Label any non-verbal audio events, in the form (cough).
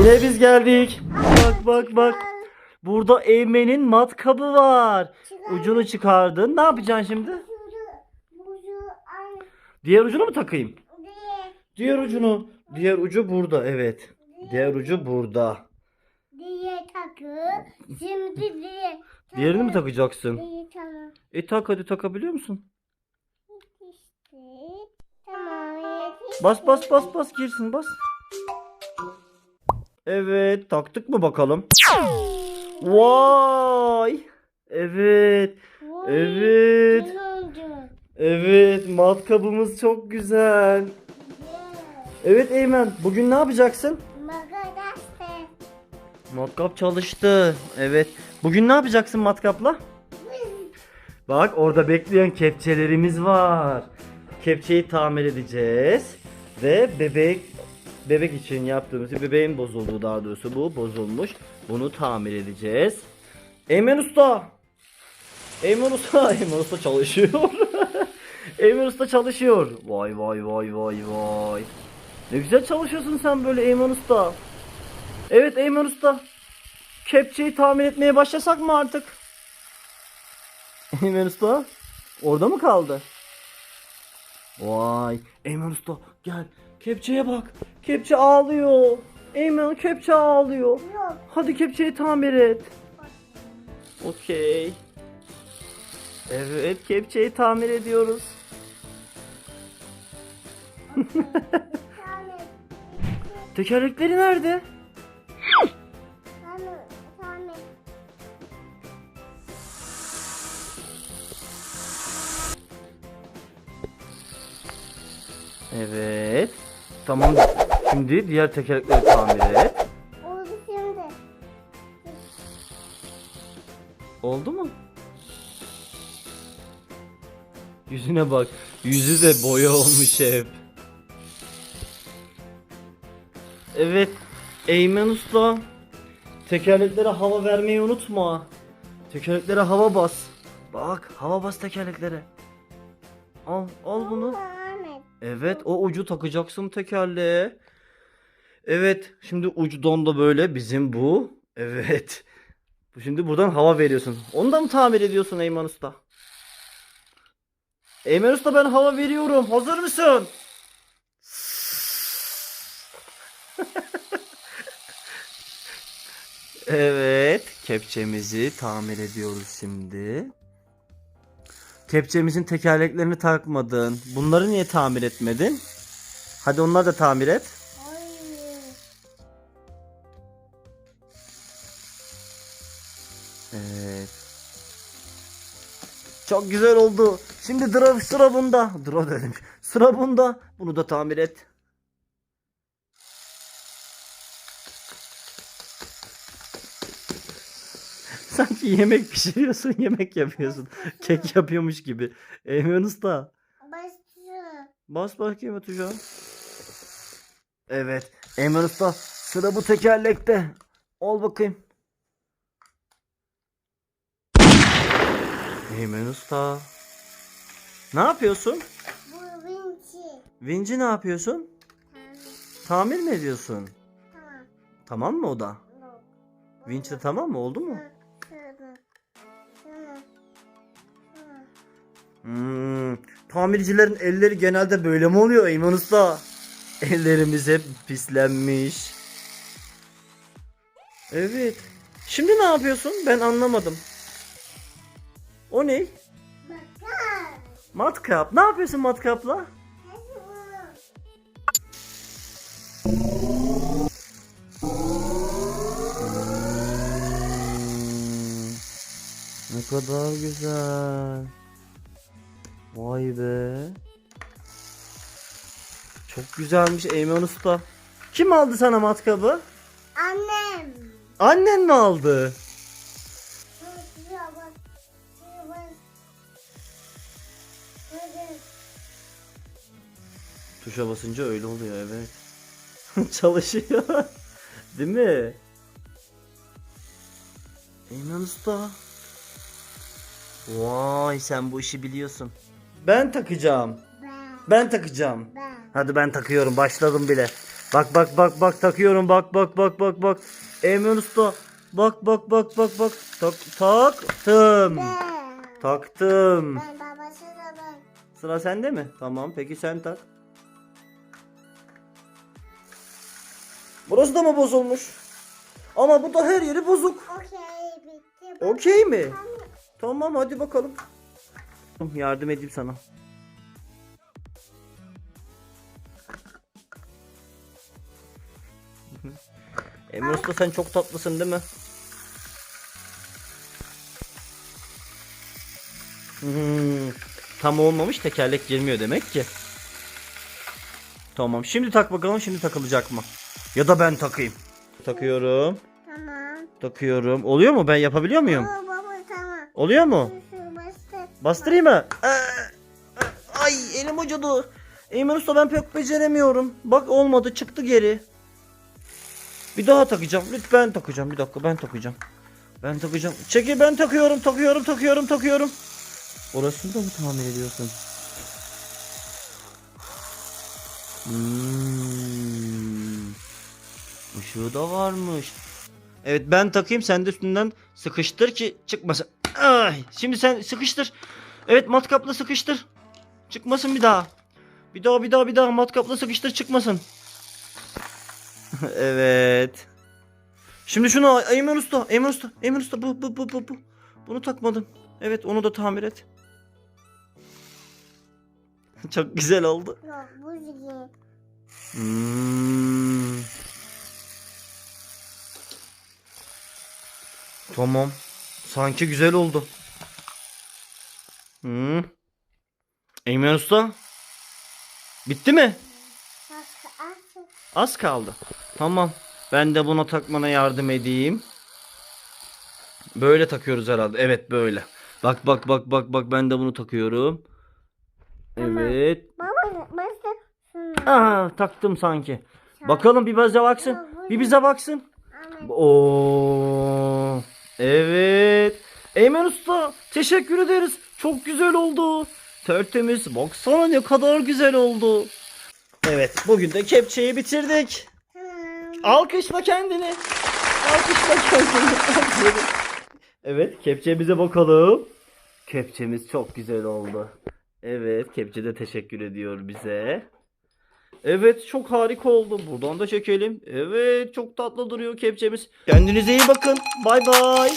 Yine biz geldik. Bak bak bak. Burada Eymen'in matkabı var. Ucunu çıkardın. Ne yapacaksın şimdi? Diğer ucunu mu takayım? Diğer ucunu. Diğer ucu burada evet. Diğer ucu burada. Diye takı. Şimdi diye. Diğerini mi takacaksın? Diye. E tak hadi takabiliyor musun? İşte. Tamam. yetiş- Bas bas bas bas girsin bas. Evet taktık mı bakalım? Vay. Evet. Vay, Evet. Evet matkabımız çok güzel. Evet Eymen bugün ne yapacaksın? Magadaste. Matkap çalıştı. Evet. Bugün ne yapacaksın matkapla? Bak orada bekleyen kepçelerimiz var. Kepçeyi tamir edeceğiz. Ve bebek bebek için yaptığımız bebeğin bozulduğu daha doğrusu bu bozulmuş. Bunu tamir edeceğiz. Eymen Usta. Eymen Usta. (laughs) Eymen Usta çalışıyor. (laughs) Eymen Usta çalışıyor. Vay vay vay vay vay. Ne güzel çalışıyorsun sen böyle Eymen Usta. Evet Eymen Usta. Kepçeyi tamir etmeye başlasak mı artık? (laughs) Eymen Usta orada mı kaldı? Vay Eymen Usta gel kepçeye bak. Kepçe ağlıyor. Eymen kepçe ağlıyor. Yok. Hadi kepçeyi tamir et. Okey. Evet kepçeyi tamir ediyoruz. (laughs) Tekerlekleri nerede? Evet. Tamam. Şimdi diğer tekerlekleri tamir et. Oldu şimdi. Oldu mu? Yüzüne bak. Yüzü de boya olmuş hep. Evet. Eymen Usta. Tekerleklere hava vermeyi unutma. Tekerleklere hava bas. Bak hava bas tekerleklere. Al al bunu. Evet o ucu takacaksın tekerleğe. Evet şimdi ucudan da böyle bizim bu. Evet. Şimdi buradan hava veriyorsun. Onu da mı tamir ediyorsun Eymen Usta? Eymen Usta ben hava veriyorum. Hazır mısın? (laughs) evet. Kepçemizi tamir ediyoruz şimdi. Kepçemizin tekerleklerini takmadın. Bunları niye tamir etmedin? Hadi onları da tamir et. Evet. Çok güzel oldu. Şimdi sıra, sıra bunda. Sıra dedim. Sıra bunda. Bunu da tamir et. Sanki yemek pişiriyorsun, yemek yapıyorsun. Kek yapıyormuş gibi. Eymen Usta. Başlıyor. Bas bakayım tuşa. Evet. Eymen Usta sıra bu tekerlekte. Ol bakayım. Eymen Usta. Ne yapıyorsun? Bu vinci. Vinci ne yapıyorsun? Tamir mi ediyorsun? Tamam. Tamam mı o da? Vinç de tamam mı? Oldu mu? Hmm, tamircilerin elleri genelde böyle mi oluyor Eymen Usta? Ellerimiz hep pislenmiş. Evet. Şimdi ne yapıyorsun? Ben anlamadım. O ne? Matkap. Ne yapıyorsun matkapla? Ne kadar güzel. Vay be. Çok güzelmiş Eymen Usta. Kim aldı sana matkabı? Annem. Annen mi aldı? Tuşa basınca öyle oluyor evet. (laughs) Çalışıyor. Değil mi? Eymen Usta. Vay sen bu işi biliyorsun. Ben takacağım. Ben. Ben takacağım. Ben. Hadi ben takıyorum. Başladım bile. Bak bak bak bak takıyorum bak bak bak bak bak. Eymen Usta bak bak bak bak bak. Tak taktım. Ben. Taktım. Ben babası da ben. Sıra sende mi? Tamam peki sen tak. Burası da mı bozulmuş? Ama bu da her yeri bozuk. Okey bitti. Okey mi? Tamam. Tamam hadi bakalım. Yardım edeyim sana. (laughs) Emre Usta sen çok tatlısın değil mi? Hmm, tam olmamış tekerlek girmiyor demek ki. Tamam şimdi tak bakalım şimdi takılacak mı? Ya da ben takayım. Takıyorum. Tamam. Takıyorum. Oluyor mu? Ben yapabiliyor muyum? Baba baba tamam. Oluyor mu? Bastırayım mı? Ee, Ay elim acıdı. Eymen Usta ben pek beceremiyorum. Bak olmadı çıktı geri. Bir daha takacağım. Lütfen takacağım. Bir dakika ben takacağım. Ben takacağım. Çekil ben takıyorum takıyorum takıyorum takıyorum. Orasını da mı tamir ediyorsun? Hmm. Işığı da varmış. Evet ben takayım sen de üstünden sıkıştır ki çıkmasın. Ay, şimdi sen sıkıştır. Evet matkapla sıkıştır. Çıkmasın bir daha. Bir daha bir daha bir daha matkapla sıkıştır çıkmasın. (laughs) evet. Şimdi şunu Eymen Usta, Eymen Usta, Eymen Usta bu bu bu bu bu. Bunu takmadım. Evet onu da tamir et. (laughs) Çok güzel oldu. Hmm. Tamam. Sanki güzel oldu. Hmm. Eymen Usta. Bitti mi? Az kaldı. Tamam. Ben de buna takmana yardım edeyim. Böyle takıyoruz herhalde. Evet böyle. Bak bak bak bak bak ben de bunu takıyorum. Evet. Baba. Şunu. Aa taktım sanki. Bakalım bir bize baksın. Bir bize baksın. Oo. Evet. Eymen Usta teşekkür ederiz. Çok güzel oldu. Tertemiz. Baksana ne kadar güzel oldu. Evet bugün de kepçeyi bitirdik. Tamam. Alkışla kendini. Alkışla kendini. evet kepçemize bakalım. Kepçemiz çok güzel oldu. Evet kepçe de teşekkür ediyor bize. Evet çok harika oldu. Buradan da çekelim. Evet çok tatlı duruyor kepçemiz. Kendinize iyi bakın. Bay bay.